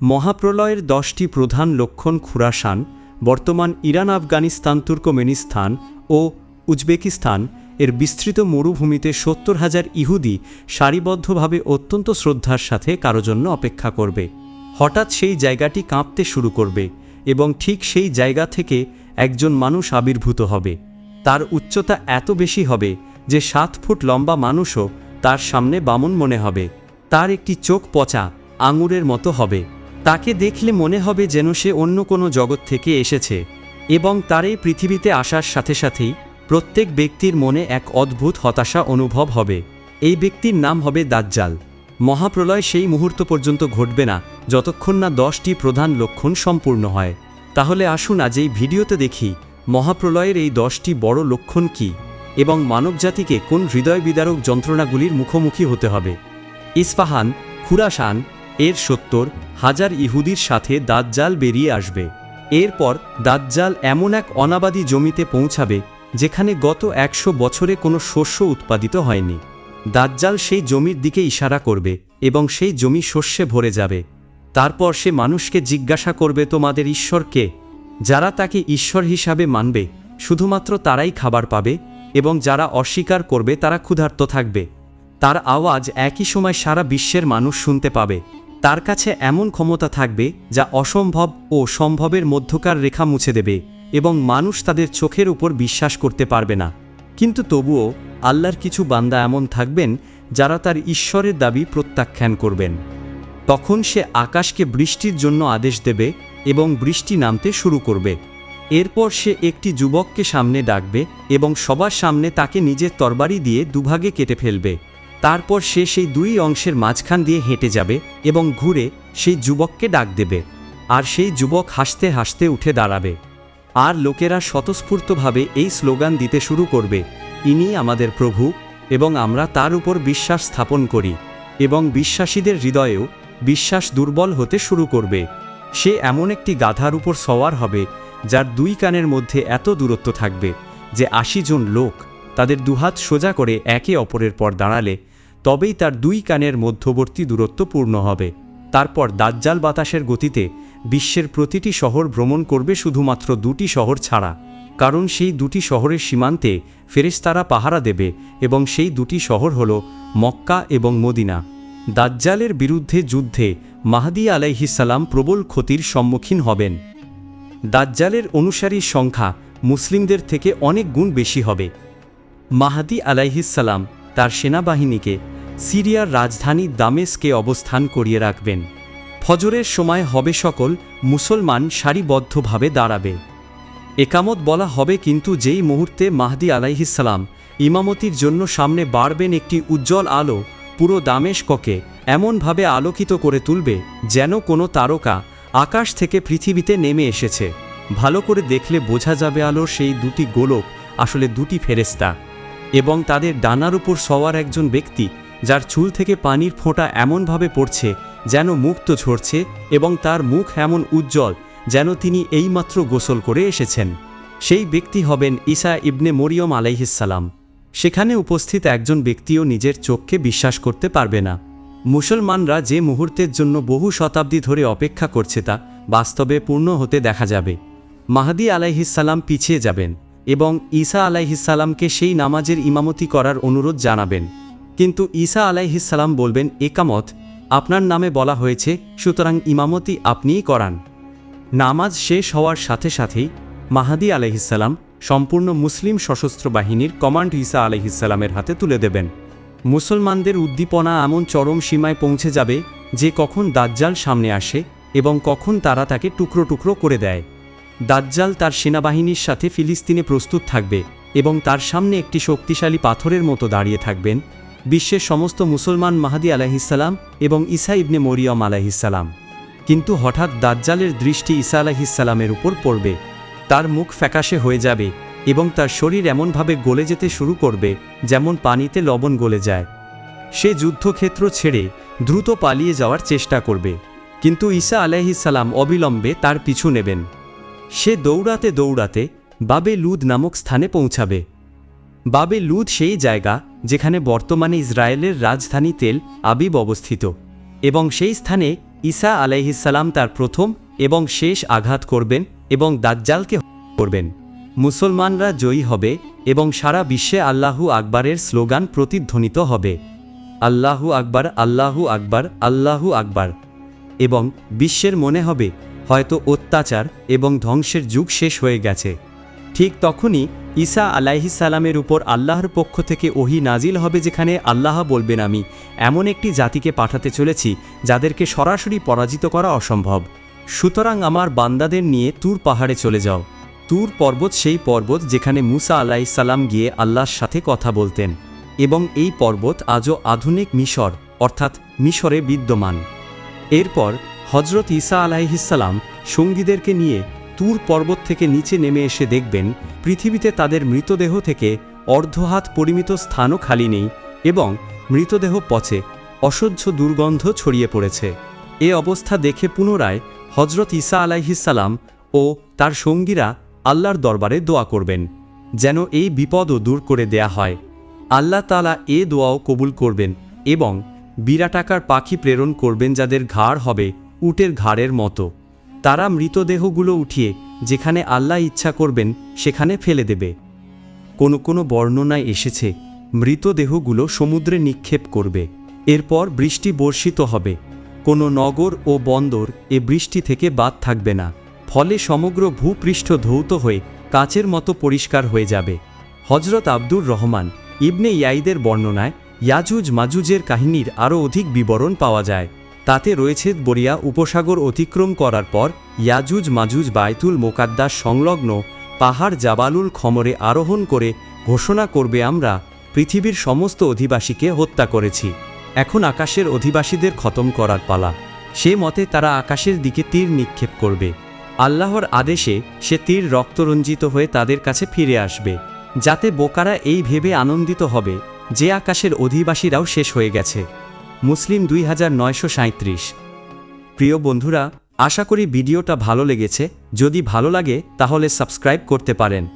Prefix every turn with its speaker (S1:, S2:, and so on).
S1: মহাপ্রলয়ের দশটি প্রধান লক্ষণ খুরাসান, বর্তমান ইরান, আফগানিস্তান, তুর্কমেনিস্তান ও উজবেকিস্তান। এর বিস্তৃত মরুভূমিতে সত্তর হাজার ইহুদি সারিবদ্ধভাবে অত্যন্ত শ্রদ্ধার সাথে কারও জন্য অপেক্ষা করবে। হঠাৎ সেই জায়গাটি কাঁপতে শুরু করবে এবং ঠিক সেই জায়গা থেকে একজন মানুষ আবির্ভূত হবে। তার উচ্চতা এত বেশি হবে যে সাত ফুট লম্বা মানুষও তার সামনে বামন মনে হবে। তার একটি চোখ পচা আঙুরের মতো হবে। তাকে দেখলে মনে হবে যেন সে অন্য কোনো জগৎ থেকে এসেছে, এবং তার এই পৃথিবীতে আসার সাথে সাথেই প্রত্যেক ব্যক্তির মনে এক অদ্ভুত হতাশা অনুভব হবে। এই ব্যক্তির নাম হবে দাজ্জাল। মহাপ্রলয় সেই মুহূর্ত পর্যন্ত ঘটবে না যতক্ষণ না দশটি প্রধান লক্ষণ সম্পূর্ণ হয়। তাহলে আসুন আজ এই ভিডিওতে দেখি মহাপ্রলয়ের এই দশটি বড় লক্ষণ কি, এবং মানবজাতিকে কোন হৃদয় বিদারক যন্ত্রণাগুলির মুখোমুখি হতে হবে। ইস্পাহান, খুরাসান এর সত্তর হাজার ইহুদির সাথে দাজ্জাল বেরিয়ে আসবে। এরপর দাজ্জাল এমন এক অনাবাদী জমিতে পৌঁছাবে, যেখানে গত একশো বছরে কোনো শস্য উৎপাদিত হয়নি। দাজ্জাল সেই জমির দিকে ইশারা করবে এবং সেই জমি শস্যে ভরে যাবে। তারপর সে মানুষকে জিজ্ঞাসা করবে, তোমাদের ঈশ্বরকে যারা তাকে ঈশ্বর হিসাবে মানবে, শুধুমাত্র তারাই খাবার পাবে এবং যারা অস্বীকার করবে তারা ক্ষুধার্ত থাকবে। তার আওয়াজ একই সময় সারা বিশ্বের মানুষ শুনতে পাবে। তার কাছে এমন ক্ষমতা থাকবে যা অসম্ভব ও সম্ভবের মধ্যকার রেখা মুছে দেবে এবং মানুষ তাদের চোখের উপর বিশ্বাস করতে পারবে না। কিন্তু তবুও আল্লাহর কিছু বান্দা এমন থাকবেন যারা তার ঈশ্বরের দাবি প্রত্যাখ্যান করবেন। তখন সে আকাশকে বৃষ্টির জন্য আদেশ দেবে এবং বৃষ্টি নামতে শুরু করবে। এরপর সে একটি যুবককে সামনে ডাকবে এবং সবার সামনে তাকে নিজের তরবারি দিয়ে দুভাগে কেটে ফেলবে। তারপর সে সেই দুই অংশের মাঝখান দিয়ে হেঁটে যাবে এবং ঘুরে সেই যুবককে ডাক দেবে, আর সেই যুবক হাসতে হাসতে উঠে দাঁড়াবে। আর লোকেরা স্বতঃস্ফূর্তভাবে এই স্লোগান দিতে শুরু করবে, ইনি আমাদের প্রভু এবং আমরা তার উপর বিশ্বাস স্থাপন করি এবং বিশ্বাসীদের হৃদয়েও বিশ্বাস দুর্বল হতে শুরু করবে। সে এমন একটি গাধার উপর সওয়ার হবে, যার দুই কানের মধ্যে এত দূরত্ব থাকবে যে আশি জন লোক তাদের দুহাত সোজা করে একে অপরের পর দাঁড়ালে তবেই তার দুই কানের মধ্যবর্তী দূরত্ব পূর্ণ হবে। তারপর দাজ্জাল বাতাসের গতিতে বিশ্বের প্রতিটি শহর ভ্রমণ করবে শুধুমাত্র দুটি শহর ছাড়া। কারণ সেই দুটি শহরের সীমান্তে ফেরেশতারা পাহারা দেবে এবং সেই দুটি শহর হল মক্কা এবং মদিনা। দাজ্জালের বিরুদ্ধে যুদ্ধে মাহাদি আলাইহিসাল্লাম প্রবল ক্ষতির সম্মুখীন হবেন। দাজ্জালের অনুসারীর সংখ্যা মুসলিমদের থেকে অনেক গুণ বেশি হবে। মাহাদি আলাইহিসাল্লাম তার সেনাবাহিনীকে সিরিয়ার রাজধানী দামেস্কে অবস্থান করিয়ে রাখবেন। ফজরের সময় হবে সকল, মুসলমান সারিবদ্ধভাবে দাঁড়াবে। একামত বলা হবে কিন্তু যেই মুহূর্তে মাহদি আলাইহিসাল্লাম ইমামতির জন্য সামনে বাড়বেন একটি উজ্জ্বল আলো, পুরো দামেশককে এমনভাবে আলোকিত করে তুলবে যেন কোনো তারকা আকাশ থেকে পৃথিবীতে নেমে এসেছে। ভালো করে দেখলে বোঝা যাবে আলোর সেই দুটি গোলক, আসলে দুটি ফেরেস্তা এবং তাদের ডানার উপর সওয়ার একজন ব্যক্তি যার চুল থেকে পানির ফোঁটা এমনভাবে পড়ছে যেন মুক্ত ঝরছে এবং তার মুখ এমন উজ্জ্বল যেন তিনি এইমাত্র গোসল করে এসেছেন। সেই ব্যক্তি হবেন ঈসা ইবনে মরিয়ম আলাইহিসাল্লাম সেখানে উপস্থিত একজন ব্যক্তিও নিজের চোখকে বিশ্বাস করতে পারবে না। মুসলমানরা যে মুহূর্তের জন্য বহু শতাব্দী ধরে অপেক্ষা করছে তা বাস্তবে পূর্ণ হতে দেখা যাবে। মাহাদি আলাইহিসাল্লাম পিছিয়ে যাবেন এবং ঈসা আলাইহিসাল্লামকে সেই নামাজের ইমামতি করার অনুরোধ জানাবেন। কিন্তু ঈসা আলাইহিসাল্লাম বলবেন, একামত, আপনার নামে বলা হয়েছে, সুতরাং ইমামতি আপনিই করান। নামাজ শেষ হওয়ার সাথে সাথেই মাহাদি আলহিসাল্লাম সম্পূর্ণ মুসলিম সশস্ত্র বাহিনীর কমান্ড ঈসা আলহিসাল্লামের হাতে তুলে দেবেন। মুসলমানদের উদ্দীপনা এমন চরম সীমায় পৌঁছে যাবে যে কখন দাজ্জাল সামনে আসে এবং কখন তারা তাকে টুকরো টুকরো করে দেয়। দাজ্জাল তার সেনাবাহিনীর সাথে ফিলিস্তিনে প্রস্তুত থাকবে এবং তার সামনে একটি শক্তিশালী পাথরের মতো দাঁড়িয়ে থাকবেন বিশ্বের সমস্ত মুসলমান মাহাদি আলাহিসাল্লাম এবং ঈসা ইবনে মরিয়ম আলাহিসাল্লাম কিন্তু হঠাৎ দাজ্জালের দৃষ্টি ঈসা আলাহিসাল্লামের উপর পড়বে, তার মুখ ফ্যাকাশে হয়ে যাবে এবং তার শরীর এমনভাবে গলে যেতে শুরু করবে যেমন পানিতে লবণ গলে যায়। সে যুদ্ধক্ষেত্র ছেড়ে দ্রুত পালিয়ে যাওয়ার চেষ্টা করবে, কিন্তু ঈসা আলাইহিসাল্লাম অবিলম্বে তার পিছু নেবেন। সে দৌড়াতে দৌড়াতে বাবে লুদ নামক স্থানে পৌঁছাবে। বাবে লুদ সেই জায়গা যেখানে বর্তমানে ইসরায়েলের রাজধানী তেল আবিব অবস্থিত, এবং সেই স্থানে ঈসা আলাইহিসাল্লাম তার প্রথম এবং শেষ আঘাত করবেন এবং দাজ্জালকে করবেন। মুসলমানরা জয়ী হবে এবং সারা বিশ্বে আল্লাহু আকবরের স্লোগান প্রতিধ্বনিত হবে, আল্লাহু আকবার আল্লাহু আকবার আল্লাহু আকবার। এবং বিশ্বের মনে হবে, হয়তো অত্যাচার এবং ধ্বংসের যুগ শেষ হয়ে গেছে। ঠিক তখনই ঈসা আলাইহিসালামের উপর আল্লাহর পক্ষ থেকে ওহি নাজিল হবে যেখানে আল্লাহ বলবেন, আমি এমন একটি জাতিকে পাঠাতে চলেছি যাদেরকে সরাসরি পরাজিত করা অসম্ভব। সুতরাং আমার বান্দাদের নিয়ে তুর পাহাড়ে চলে যাও। তুর পর্বত সেই পর্বত যেখানে মুসা আলাইসাল্লাম গিয়ে আল্লাহর সাথে কথা বলতেন। এবং এই পর্বত আজও আধুনিক মিশর, অর্থাৎ মিশরে বিদ্যমান। এরপর হজরত ঈসা আলাইহিসাল্লাম সঙ্গীদেরকে নিয়ে তুর পর্বত থেকে নিচে নেমে এসে দেখবেন, পৃথিবীতে তাদের মৃতদেহ থেকে অর্ধহাত পরিমিত স্থানও খালি নেই এবং মৃতদেহ পচে, অসহ্য দুর্গন্ধ ছড়িয়ে পড়েছে। এ অবস্থা দেখে পুনরায় হজরত ঈসা আলাইহিসাল্লাম ও তার সঙ্গীরা আল্লাহর দরবারে দোয়া করবেন, যেন এই বিপদও দূর করে দেয়া হয়। আল্লাহ তালা এ দোয়াও কবুল করবেন এবং বিরাটাকার পাখি প্রেরণ করবেন যাদের ঘাড় হবে উটের ঘাড়ের মতো। তারা মৃতদেহগুলো উঠিয়ে যেখানে আল্লাহ ইচ্ছা করবেন সেখানে ফেলে দেবে। কোনো কোনো বর্ণনায় এসেছে, মৃতদেহগুলো সমুদ্রে নিক্ষেপ করবে। এরপর বৃষ্টি বর্ষিত হবে। কোনো নগর ও বন্দর এ বৃষ্টি থেকে বাদ থাকবে না। ফলে সমগ্র ভূপৃষ্ঠ ধৌত হয়ে কাচের মতো পরিষ্কার হয়ে যাবে। হজরত আব্দুর রহমান ইবনে ইয়াইদের বর্ণনায় ইয়াজুজ মাজুজের কাহিনীর আরও অধিক বিবরণ পাওয়া যায়। তাতে রয়েছে বরিয়া উপসাগর অতিক্রম করার পর ইয়াজুজ মাজুজ বায়তুল মোকাদ্দাস সংলগ্ন পাহাড় জাবালুল খমরে আরোহণ করে ঘোষণা করবে আমরা, পৃথিবীর সমস্ত অধিবাসীকে হত্যা করেছি। এখন আকাশের অধিবাসীদের খতম করার পালা। সে মতে তারা আকাশের দিকে তীর নিক্ষেপ করবে। আল্লাহর আদেশে সে তীর রক্তরঞ্জিত হয়ে তাদের কাছে ফিরে আসবে। যাতে বোকারা এই ভেবে আনন্দিত হবে যে আকাশের অধিবাসীরাও শেষ হয়ে গেছে। মুসলিম দুই প্রিয় বন্ধুরা, আশা করি ভিডিওটা ভালো লেগেছে। যদি ভালো লাগে, তাহলে সাবস্ক্রাইব করতে পারেন।